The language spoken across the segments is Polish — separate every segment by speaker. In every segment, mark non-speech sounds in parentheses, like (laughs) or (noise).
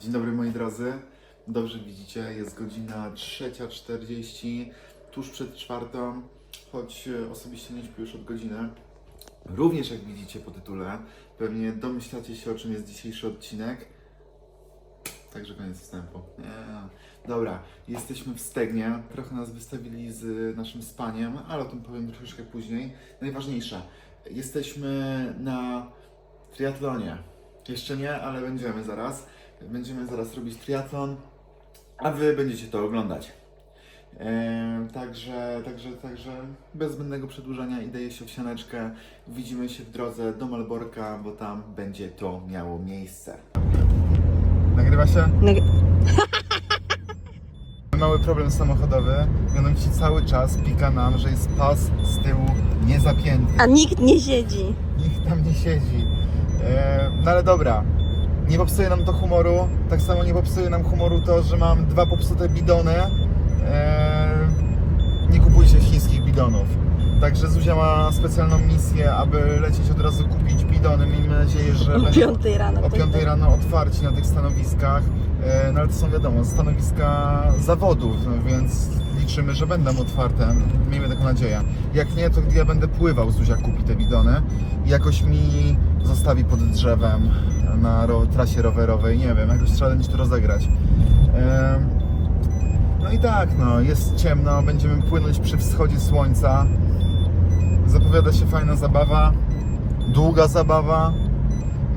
Speaker 1: Dzień dobry moi drodzy. Dobrze widzicie, jest godzina 3.40, tuż przed czwartą, choć e, osobiście nie śpię już od godziny. Również jak widzicie po tytule, pewnie domyślacie się o czym jest dzisiejszy odcinek. Także koniec wstępu. Dobra, jesteśmy w Stegnie. Trochę nas wystawili z naszym spaniem, ale o tym powiem troszeczkę później. Najważniejsze, jesteśmy na triatlonie. Jeszcze nie, ale będziemy zaraz. Będziemy zaraz robić triatlon, a wy będziecie to oglądać. Eee, także, także, także bez zbędnego przedłużania idę się w sianeczkę. Widzimy się w drodze do Malborka, bo tam będzie to miało miejsce. Nagrywa się?
Speaker 2: Nag- (laughs)
Speaker 1: Mały problem samochodowy. Mianowicie cały czas pika nam, że jest pas z tyłu niezapięty.
Speaker 2: A nikt nie siedzi.
Speaker 1: Nikt tam nie siedzi. E, no ale dobra. Nie popsuje nam to humoru. Tak samo nie popsuje nam humoru to, że mam dwa popsute bidony. E, nie kupujcie chińskich bidonów. Także Zuzia ma specjalną misję, aby lecieć od razu kupić bidony. Miejmy nadzieję, że
Speaker 2: O
Speaker 1: będą
Speaker 2: piątej rano.
Speaker 1: o
Speaker 2: ktoś
Speaker 1: 5
Speaker 2: tak-
Speaker 1: rano otwarci na tych stanowiskach. E, No ale to są wiadomo, stanowiska zawodów, no więc liczymy, że będą otwarte. Miejmy taką nadzieję. Jak nie, to ja będę pływał, Zuzia kupi te bidony i jakoś mi zostawi pod drzewem na ro trasie rowerowej. Nie wiem, jakoś trzeba będzie to rozegrać. No i tak, no, jest ciemno, będziemy płynąć przy wschodzie słońca. Zapowiada się fajna zabawa, długa zabawa.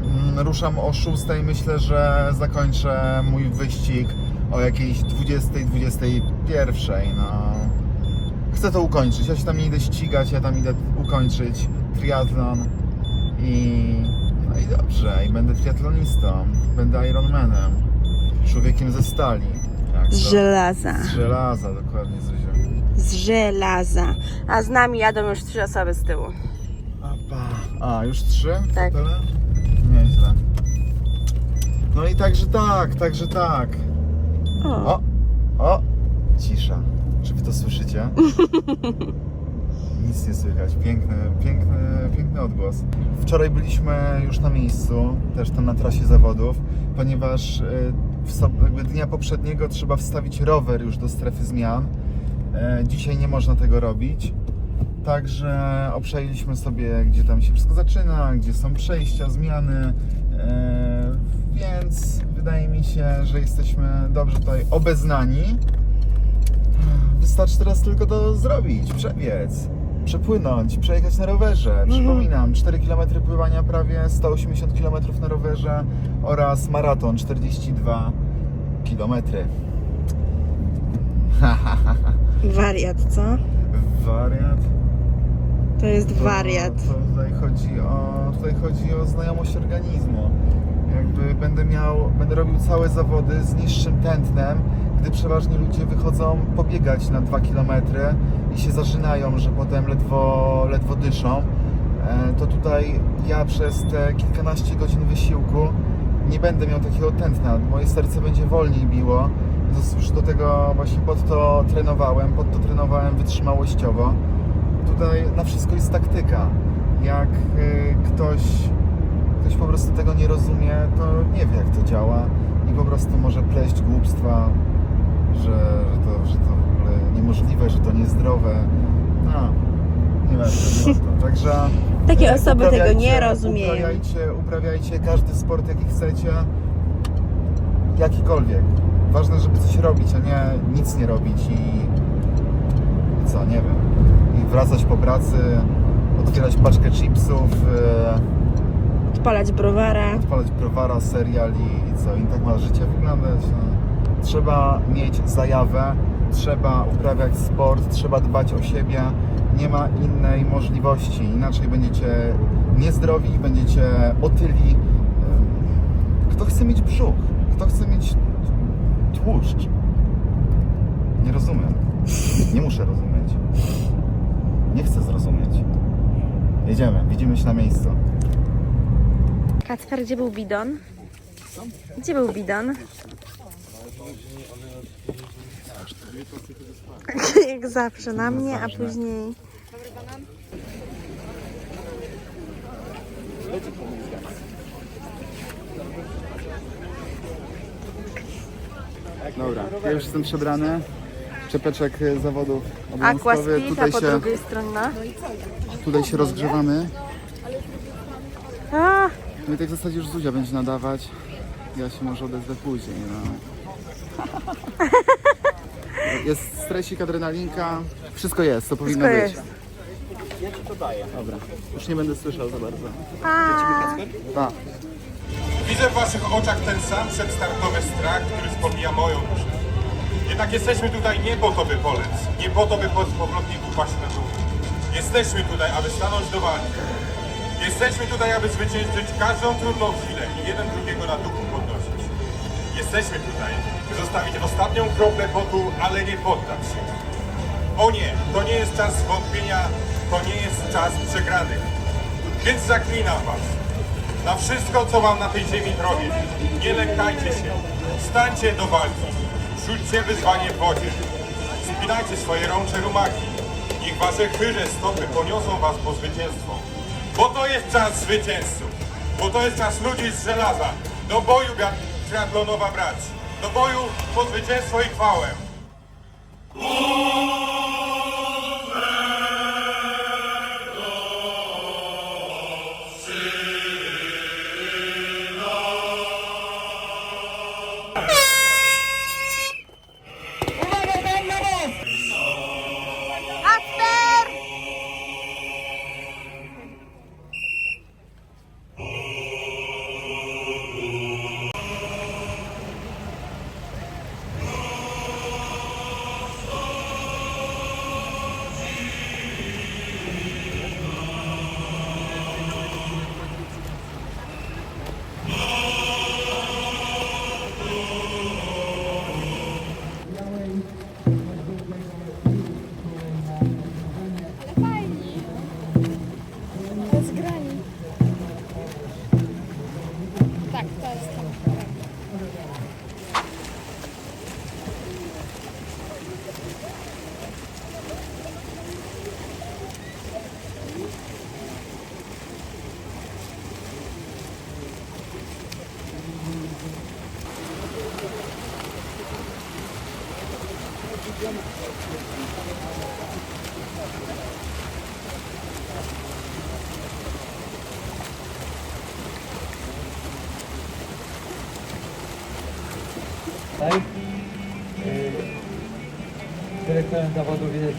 Speaker 1: Mm, Ruszam o 6. Myślę, że zakończę mój wyścig o jakiejś 20-21. No. Chcę to ukończyć. Ja się tam nie idę ścigać, ja tam idę ukończyć triatlon i no i dobrze, i będę triatlonistą, będę Ironmanem, człowiekiem ze stali. To?
Speaker 2: Z żelaza.
Speaker 1: Z żelaza, dokładnie, Zuziu.
Speaker 2: Z żelaza. A z nami jadą już trzy osoby z tyłu.
Speaker 1: Apa. A, już trzy?
Speaker 2: Tak.
Speaker 1: Tyle? Nieźle. No i także tak, także tak.
Speaker 2: O.
Speaker 1: O, cisza. Czy wy to słyszycie? (laughs) Nic nie słychać. Piękny, piękny, piękny odgłos. Wczoraj byliśmy już na miejscu, też tam na trasie zawodów, ponieważ w sob- jakby dnia poprzedniego trzeba wstawić rower już do strefy zmian. E, Dzisiaj nie można tego robić. Także obszajliśmy sobie, gdzie tam się wszystko zaczyna, gdzie są przejścia, zmiany. e, Więc wydaje mi się, że jesteśmy dobrze tutaj obeznani. Wystarczy teraz tylko to zrobić, przebiec, przepłynąć, przejechać na rowerze. Przypominam, 4 km pływania prawie, 180 km na rowerze oraz maraton 42 km.
Speaker 2: Wariat, co?
Speaker 1: Wariat.
Speaker 2: To jest
Speaker 1: To-
Speaker 2: wariat.
Speaker 1: To tutaj chodzi o, tutaj chodzi o znajomość organizmu. Jakby będę miał, będę robił całe zawody z niższym tętnem, gdy przeważnie ludzie wychodzą pobiegać na 2 km i się zażynają, że potem ledwo, ledwo dyszą. E, To tutaj ja przez te kilkanaście godzin wysiłku nie będę miał takiego tętna. Moje serce będzie wolniej biło. Już do tego właśnie pod to trenowałem, pod to trenowałem wytrzymałościowo tutaj na wszystko jest taktyka. Jak y, ktoś, ktoś po prostu tego nie rozumie, to nie wie jak to działa i po prostu może pleść głupstwa, że, że, to, że to w ogóle niemożliwe, że to niezdrowe. No, nie wiem, to. Także
Speaker 2: Takie
Speaker 1: e,
Speaker 2: osoby tego nie rozumieją.
Speaker 1: Uprawiajcie, uprawiajcie każdy sport jaki chcecie, jakikolwiek. Ważne, żeby coś robić, a nie nic nie robić i i co, nie wiem. I wracać po pracy, otwierać paczkę chipsów, e,
Speaker 2: Odpalać browara.
Speaker 1: odpalać browara, serial i, co, i tak ma życie wyglądać. No. Trzeba mieć zajawę, trzeba uprawiać sport, trzeba dbać o siebie. Nie ma innej możliwości, inaczej będziecie niezdrowi, będziecie otyli. Kto chce mieć brzuch? Kto chce mieć tłuszcz? Nie rozumiem. Nie muszę rozumieć. Nie chcę zrozumieć. Jedziemy, widzimy się na miejscu.
Speaker 2: Kacper, gdzie był bidon? Gdzie był bidon? (laughs) Jak zawsze na mnie, a później...
Speaker 1: Dobra, ja już jestem przebrany. Czepeczek zawodów
Speaker 2: Aqua
Speaker 1: obowiązkowy.
Speaker 2: Speed, a
Speaker 1: Tutaj
Speaker 2: po
Speaker 1: się,
Speaker 2: drugiej stronie.
Speaker 1: tutaj się rozgrzewamy.
Speaker 2: A,
Speaker 1: No i tak w zasadzie już Zuzia będzie nadawać. Ja się może odezwę później, no. (laughs) Jest stresik, adrenalinka. Wszystko jest, co powinno
Speaker 2: Wszystko
Speaker 1: być.
Speaker 2: jest.
Speaker 1: Dobra, już nie będę słyszał za bardzo.
Speaker 2: a.
Speaker 1: Pa.
Speaker 3: Widzę w waszych oczach ten sam przedstartowy strach, który wspomina moją duszę. Jednak jesteśmy tutaj nie po to, by polec, nie po to, by po powrotnie upaść na dół. Jesteśmy tutaj, aby stanąć do walki. Jesteśmy tutaj, aby zwyciężyć każdą trudną chwilę i jeden drugiego na duchu podnosić. Jesteśmy tutaj, by zostawić ostatnią kroplę potu, ale nie poddać się. O nie, to nie jest czas zwątpienia, to nie jest czas przegranych. Więc zaklinam was. Na wszystko, co wam na tej ziemi robię. Nie lękajcie się. Stańcie do walki. Rzućcie wyzwanie w wodzie. Spinajcie swoje rącze rumaki. Niech wasze chyże stopy poniosą was po zwycięstwo. Bo to jest czas zwycięzców. Bo to jest czas ludzi z żelaza. Do boju, triatlonowa brać. Do boju po zwycięstwo i chwałę.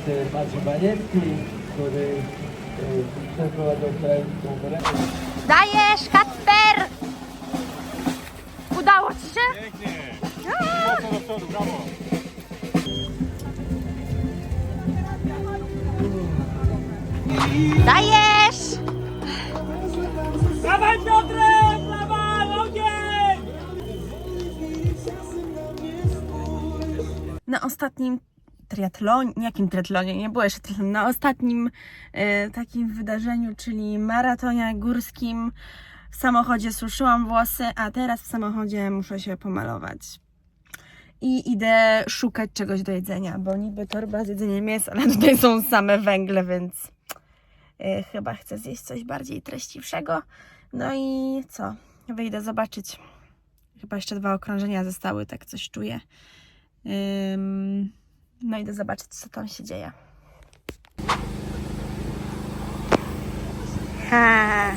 Speaker 4: Maciej Baniewski, który y, przeprowadzał wczoraj konferencję.
Speaker 2: Dajesz, Kacper! Udało ci się?
Speaker 3: Pięknie. Mocno do przodu, brawo.
Speaker 2: Dajesz! Na ostatnim triatlonie, jakim triatlonie, nie było jeszcze na ostatnim e, takim wydarzeniu, czyli maratonie górskim w samochodzie suszyłam włosy, a teraz w samochodzie muszę się pomalować. I idę szukać czegoś do jedzenia, bo niby torba z jedzeniem jest, ale (laughs) tutaj są same węgle, więc e, chyba chcę zjeść coś bardziej treściwszego. No i co? Wyjdę zobaczyć. Chyba jeszcze dwa okrążenia zostały, tak coś czuję. No idę zobaczyć, co tam się dzieje. Ha.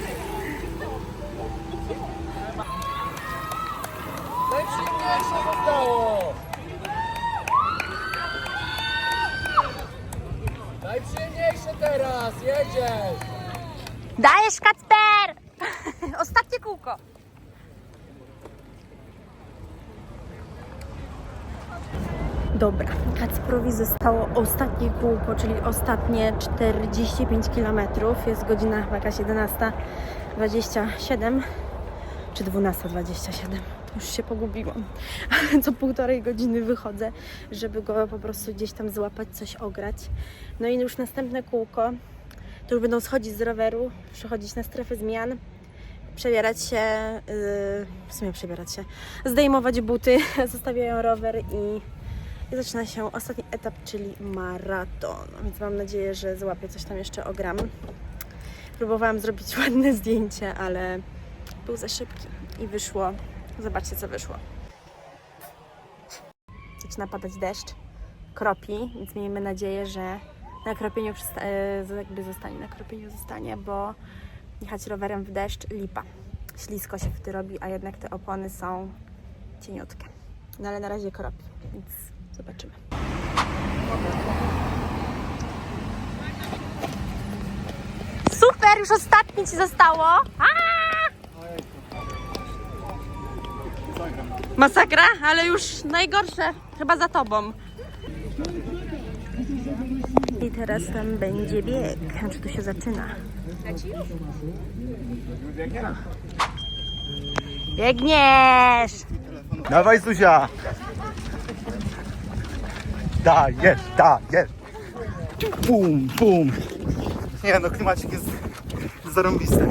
Speaker 4: Najprzyjemniejsze teraz, jedziesz!
Speaker 2: Dajesz, Kacper! (laughs) Ostatnie kółko. Dobra, Kacprowi zostało ostatnie kółko, czyli ostatnie 45 km. Jest godzina chyba jakaś 11.27 czy 12.27. Już się pogubiłam. (laughs) Co półtorej godziny wychodzę, żeby go po prostu gdzieś tam złapać, coś ograć. No i już następne kółko to już będą schodzić z roweru, przechodzić na strefy zmian, przebierać się, yy, w sumie przebierać się, zdejmować buty, (laughs) zostawiają rower i, i zaczyna się ostatni etap, czyli maraton. Więc mam nadzieję, że złapię coś tam jeszcze ogram. Próbowałam zrobić (laughs) ładne zdjęcie, ale był za szybki i wyszło. Zobaczcie, co wyszło. zaczyna padać deszcz, kropi, więc miejmy nadzieję, że na kropieniu e, jakby zostanie, na kropieniu zostanie, bo jechać rowerem w deszcz lipa. Ślisko się wtedy robi, a jednak te opony są cieniutkie. No ale na razie kropi, więc zobaczymy. Super, już ostatnie ci zostało. Aaa! Masakra, ale już najgorsze, chyba za tobą. I teraz tam będzie bieg. Znaczy tu się zaczyna. Biegniesz!
Speaker 1: Dawaj Zuzia! Dajesz, dajesz! Bum, bum! Nie no, klimacik jest zarąbisty.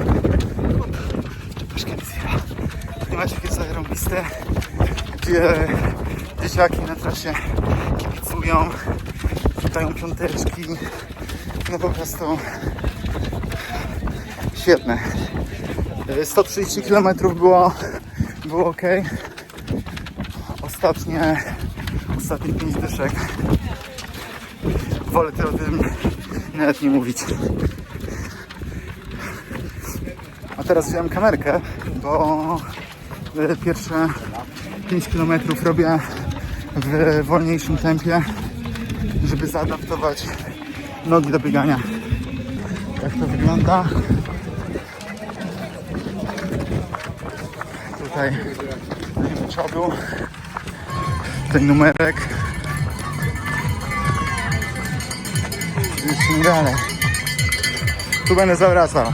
Speaker 1: Klimacik jest zarąbisty. Gdzie dzieciaki na trasie kibicują, dają piąteczki. No po prostu świetne. Y, 130 km było, było ok. Ostatnie, ostatnie 5 dyszek. Wolę ty o tym nawet nie mówić. A teraz wziąłem kamerkę, bo y, pierwsze 5 km robię w wolniejszym tempie, żeby zaadaptować nogi do biegania. Tak to wygląda. Tutaj nie. Ten numerek. Idźmy dalej. Tu będę zawracał.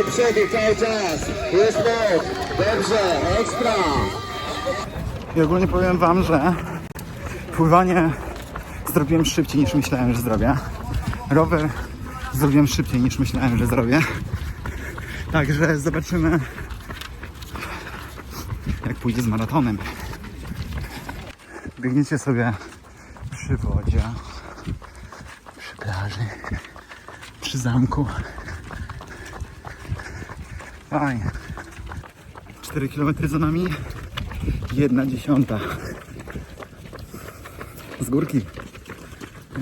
Speaker 5: Do przodu cały czas. Jest lot. Dobrze, ekstra.
Speaker 1: I ogólnie powiem Wam, że pływanie zrobiłem szybciej niż myślałem, że zrobię. Rower zrobiłem szybciej niż myślałem, że zrobię. Także zobaczymy, jak pójdzie z maratonem. Biegniecie sobie przy wodzie, przy plaży, przy zamku. Fajnie. 4 km za nami. Jedna dziesiąta. Z górki.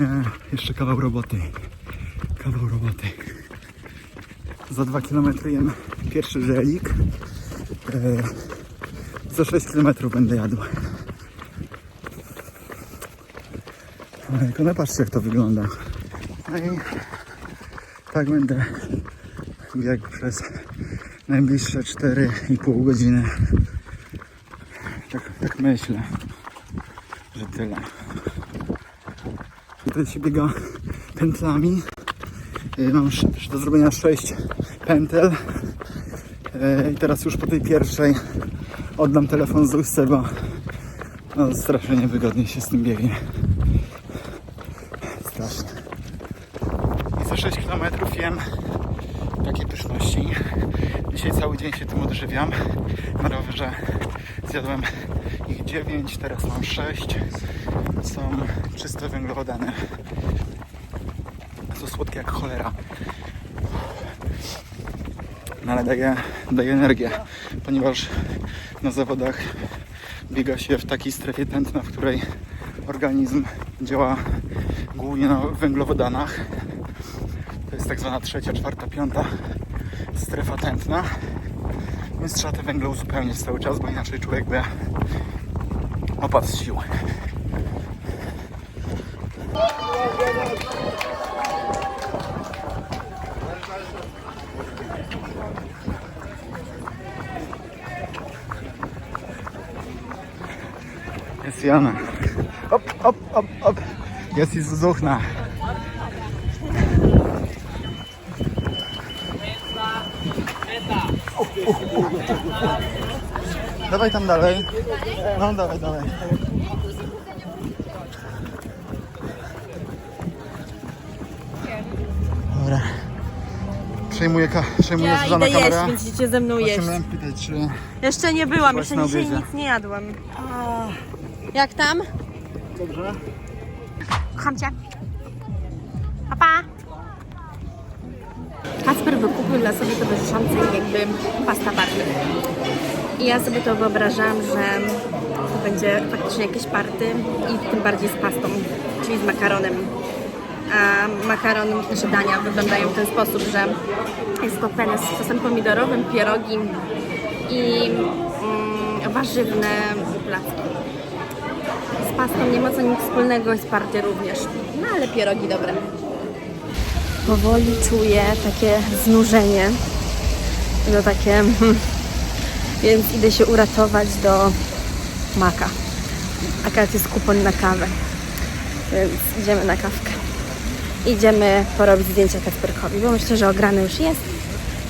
Speaker 1: E, jeszcze kawał roboty. Kawał roboty. Za 2 km jem pierwszy żelik. E, za 6 km będę jadł. Ale jak one patrzcie jak to wygląda. No i tak będę biegł przez najbliższe 4,5 godziny. Tak, tak myślę, że tyle. Tutaj się biega pętlami. Yy, Mam do zrobienia 6 pętel. Yy, I teraz już po tej pierwszej oddam telefon Zuzce, bo no, strasznie niewygodnie się z tym biegnie. Strasznie. I za 6 km jem takie pyszności. Dzisiaj cały dzień się tym odżywiam. Na rowerze zjadłem ich 9, teraz mam 6. Są czyste węglowodany. Są słodkie jak cholera. No ale daje, daje energię, ponieważ na zawodach biega się w takiej strefie tętna, w której organizm działa głównie na węglowodanach. Tak zwana trzecia, czwarta, piąta strefa tętna. Więc trzeba te węgle uzupełniać cały czas, bo inaczej człowiek by opadł z sił. Jest Jana. Op, op, op, op. Jest i Zuzuchna. Dawaj tam dalej. No dawaj, dawaj. Dobra. Przejmuję, ka- przejmuję
Speaker 2: Ja
Speaker 1: Zuzanna
Speaker 2: idę jeść,
Speaker 1: kamerę.
Speaker 2: więc idziecie ze mną jeść.
Speaker 1: pytać, czy...
Speaker 2: Jeszcze nie byłam,
Speaker 1: Byłaś
Speaker 2: jeszcze
Speaker 1: na
Speaker 2: dzisiaj
Speaker 1: obiedzie.
Speaker 2: nic nie jadłam. Jak tam?
Speaker 1: Dobrze?
Speaker 2: Kocham cię. Pa, pa. Kasper wykupił dla sobie towarzyszącej jakby pasta party. I ja sobie to wyobrażam, że to będzie faktycznie jakieś party i tym bardziej z pastą, czyli z makaronem. A makaron, czy dania wyglądają w ten sposób, że jest skopione z sosem pomidorowym, pierogi i mm, warzywne placki. Z pastą nie ma co nic wspólnego z party również. No ale pierogi dobre. Powoli czuję takie znużenie. No takie... (laughs) Więc idę się uratować do maka. Akurat jest kupon na kawę. Więc idziemy na kawkę. Idziemy porobić zdjęcia Kasperkowi, bo myślę, że ograny już jest.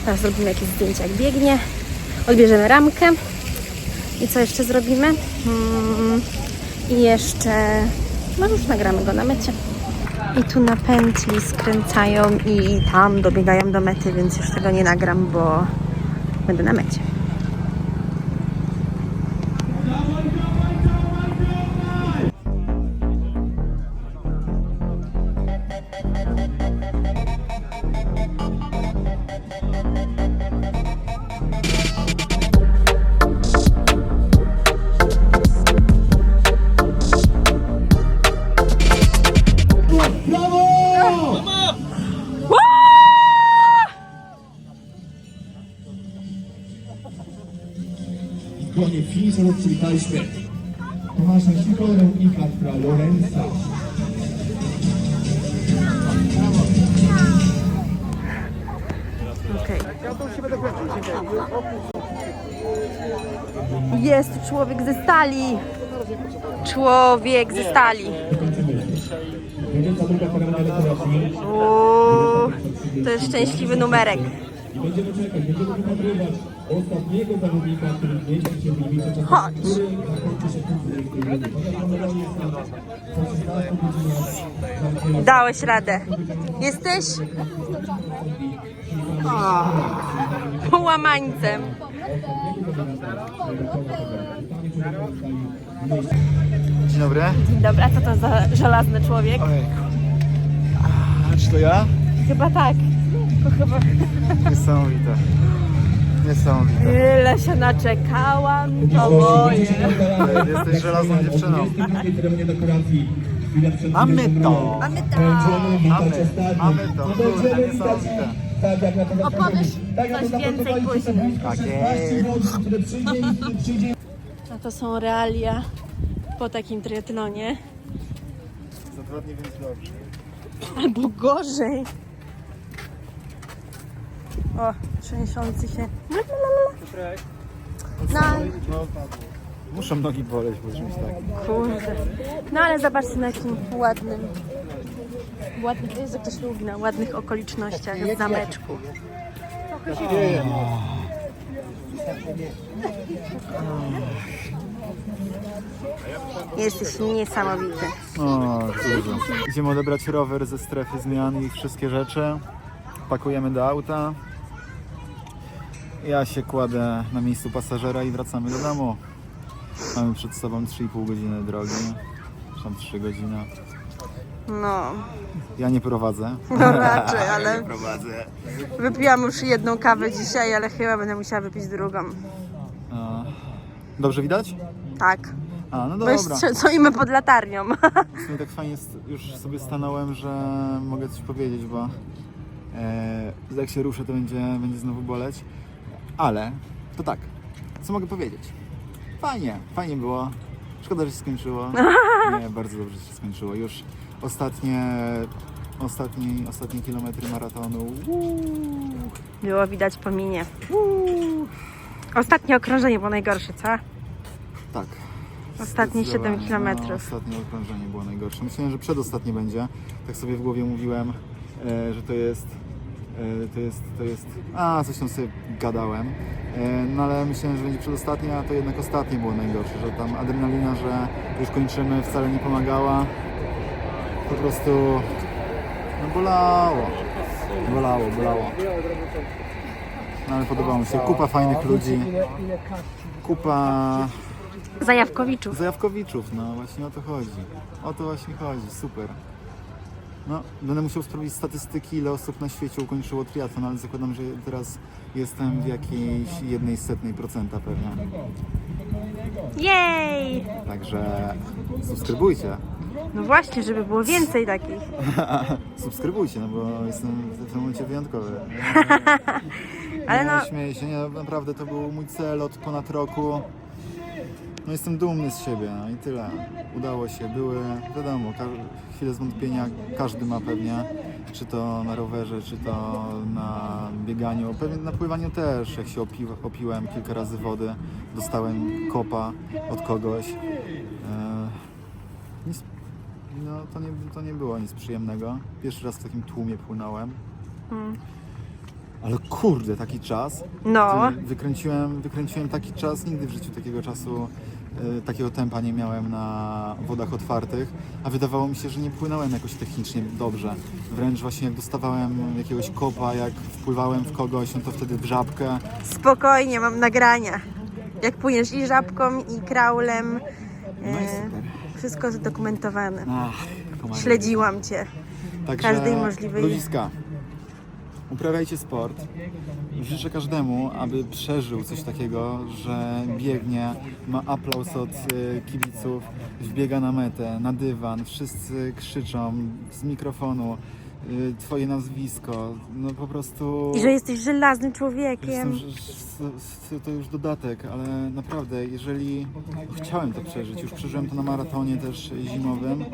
Speaker 2: Teraz zrobimy jakieś zdjęcia jak biegnie. Odbierzemy ramkę. I co jeszcze zrobimy? Hmm, I jeszcze, no już nagramy go na mecie. I tu na pętli skręcają i tam dobiegają do mety, więc już tego nie nagram, bo będę na mecie.
Speaker 6: Koniec finiszowo przywitaliśmy Tomasza Sikorę i Kacpra Lorenza.
Speaker 2: Okej. Jest człowiek ze stali. Człowiek ze stali. Uuu, to jest szczęśliwy numerek.
Speaker 6: I będziemy czekać, będziemy wypatrywać ostatniego zawodnika, który zmieści się w limicie czasu,
Speaker 2: Chodź.
Speaker 6: który zakończy się tym, który jest Poza kamerą jest tam po 16 godzinach.
Speaker 2: Dałeś radę. Jesteś? Połamańcem.
Speaker 1: Dzień dobry.
Speaker 2: Dzień dobry, a co to za żelazny człowiek?
Speaker 1: Ojejku. A, czy to ja?
Speaker 2: Chyba tak. To chyba...
Speaker 1: Niesamowite. Niesamowite.
Speaker 2: Tyle się naczekałam, to moje.
Speaker 1: Jesteś żelazną dziewczyną. Mamy to.
Speaker 2: Mamy
Speaker 6: witać
Speaker 1: Mamy, mamy to. Kurde, niesamowite.
Speaker 6: tak jak na to
Speaker 2: Opowiesz
Speaker 6: tak jak
Speaker 2: coś
Speaker 6: to
Speaker 2: więcej później.
Speaker 1: Tak
Speaker 6: 16
Speaker 1: jest.
Speaker 6: godzin, które przyjdzie i który przyjdzie
Speaker 2: A to są realia po takim triatlonie.
Speaker 1: Za dwa dni więc dobrze.
Speaker 2: Albo gorzej. O, trzęsący się. No,
Speaker 1: No, muszą nogi boleć, bo czymś tak.
Speaker 2: kurde. No ale zobaczcie na jakim ładnym, ładnych, jest jak to się mówi, na ładnych okolicznościach z zameczku. Jesteś niesamowity.
Speaker 1: O, dużo. Idziemy odebrać rower ze strefy zmian i wszystkie rzeczy. Pakujemy do auta. Ja się kładę na miejscu pasażera i wracamy do domu. Mamy przed sobą 3,5 godziny drogi. Tam 3 godziny.
Speaker 2: No,
Speaker 1: Ja nie prowadzę.
Speaker 2: no raczej, ale
Speaker 1: Prowadzę.
Speaker 2: wypiłam już jedną kawę dzisiaj, ale chyba będę musiała wypić drugą.
Speaker 1: A, Dobrze widać?
Speaker 2: Tak.
Speaker 1: A, no
Speaker 2: Weź,
Speaker 1: dobra.
Speaker 2: stoimy pod latarnią.
Speaker 1: W sumie tak fajnie st- już sobie stanąłem, że mogę coś powiedzieć, bo e, jak się ruszę, to będzie, będzie znowu boleć. Ale to tak, co mogę powiedzieć? Fajnie, fajnie było. Szkoda, że się skończyło. (laughs) Nie, bardzo dobrze się skończyło. Już ostatnie, ostatni, ostatnie kilometry maratonu. Uuu,
Speaker 2: Było widać po minie. Ostatnie okrążenie było najgorsze, co?
Speaker 1: tak.
Speaker 2: Ostatnie
Speaker 1: Zdecydowanie.
Speaker 2: 7 kilometrów.
Speaker 1: No, ostatnie okrążenie było najgorsze. Myślałem, że przedostatnie będzie. Tak sobie w głowie mówiłem, e, że to jest, to jest, to jest, a coś tam sobie gadałem. E, no ale myślałem, że będzie przedostatnie, a to jednak ostatnie było najgorsze, że tam adrenalina, że już kończymy, wcale nie pomagała. Po prostu, no bolało. Bolało, bolało. No ale podobało mi się. Kupa fajnych ludzi. Kupa
Speaker 2: Zajawkowiczów.
Speaker 1: Zajawkowiczów, no właśnie o to chodzi. O to właśnie chodzi, super. No, będę musiał sprawdzić statystyki, ile osób na świecie ukończyło triatlon, ale zakładam, że teraz jestem w jakiejś jednej setnej procenta pewnie.
Speaker 2: Jej!
Speaker 1: Także subskrybujcie.
Speaker 2: No właśnie, żeby było więcej takich. (laughs)
Speaker 1: subskrybujcie, no bo jestem w tym momencie wyjątkowy. (laughs)
Speaker 2: Ale
Speaker 1: nie,
Speaker 2: no,
Speaker 1: śmieję się, nie, naprawdę to był mój cel od ponad roku. No jestem dumny z siebie, no i tyle. Udało się, były, wiadomo, chwile zwątpienia każdy ma pewnie, czy to na rowerze, czy to na bieganiu, pewnie na pływaniu też, jak się opi- opiłem kilka razy wody, dostałem kopa od kogoś. E, nic, no to nie, to nie było nic przyjemnego. Pierwszy raz w takim tłumie płynąłem. Ale kurde, taki czas.
Speaker 2: no.
Speaker 1: Wykręciłem, wykręciłem taki czas, nigdy w życiu takiego czasu, takiego tempa nie miałem na wodach otwartych, a wydawało mi się, że nie płynąłem jakoś technicznie dobrze. Wręcz właśnie jak dostawałem jakiegoś kopa, jak wpływałem w kogoś, no to wtedy w żabkę.
Speaker 2: Spokojnie, mam nagrania. Jak płyniesz i żabką, i kraulem.
Speaker 1: No i
Speaker 2: E,
Speaker 1: super.
Speaker 2: wszystko zadokumentowane.
Speaker 1: Ach.
Speaker 2: Śledziłam cię.
Speaker 1: Także
Speaker 2: każdej możliwej-
Speaker 1: ludziska, uprawiajcie sport. Życzę każdemu, aby przeżył coś takiego, że biegnie, ma aplauz od y, kibiców, wbiega na metę, na dywan, wszyscy krzyczą z mikrofonu y, twoje nazwisko, no po prostu...
Speaker 2: I że jesteś żelaznym
Speaker 1: Jestem,
Speaker 2: człowiekiem.
Speaker 1: że- to już dodatek, ale naprawdę, jeżeli chciałem to przeżyć, już przeżyłem to na maratonie też zimowym.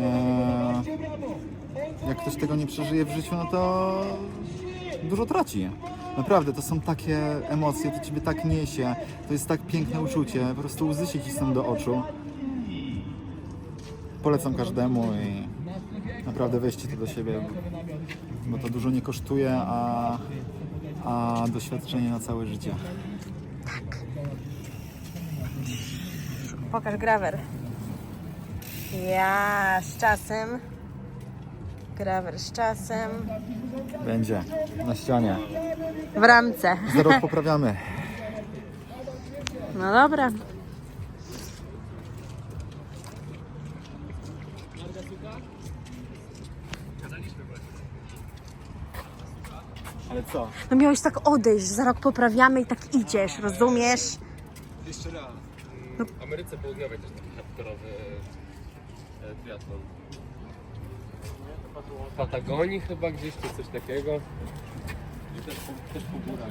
Speaker 1: E, jak ktoś tego nie przeżyje w życiu, no to dużo traci. Naprawdę, to są takie emocje, to ciebie tak niesie, to jest tak piękne uczucie, po prostu łzy się cisną do oczu. Polecam każdemu i naprawdę weźcie to do siebie, bo to dużo nie kosztuje, a, a doświadczenie na całe życie.
Speaker 2: Pokaż grawer. Ja z czasem. Grawer z czasem.
Speaker 1: Będzie na ścianie.
Speaker 2: W ramce.
Speaker 1: Za rok poprawiamy.
Speaker 2: No dobra.
Speaker 1: Ale co?
Speaker 2: No miałeś tak odejść, za rok poprawiamy i tak idziesz, rozumiesz?
Speaker 7: Jeszcze raz. W Ameryce Południowej też taki hardkorowy e, triatlon w Patagonii chyba gdzieś, czy coś takiego. I też po, też po górach.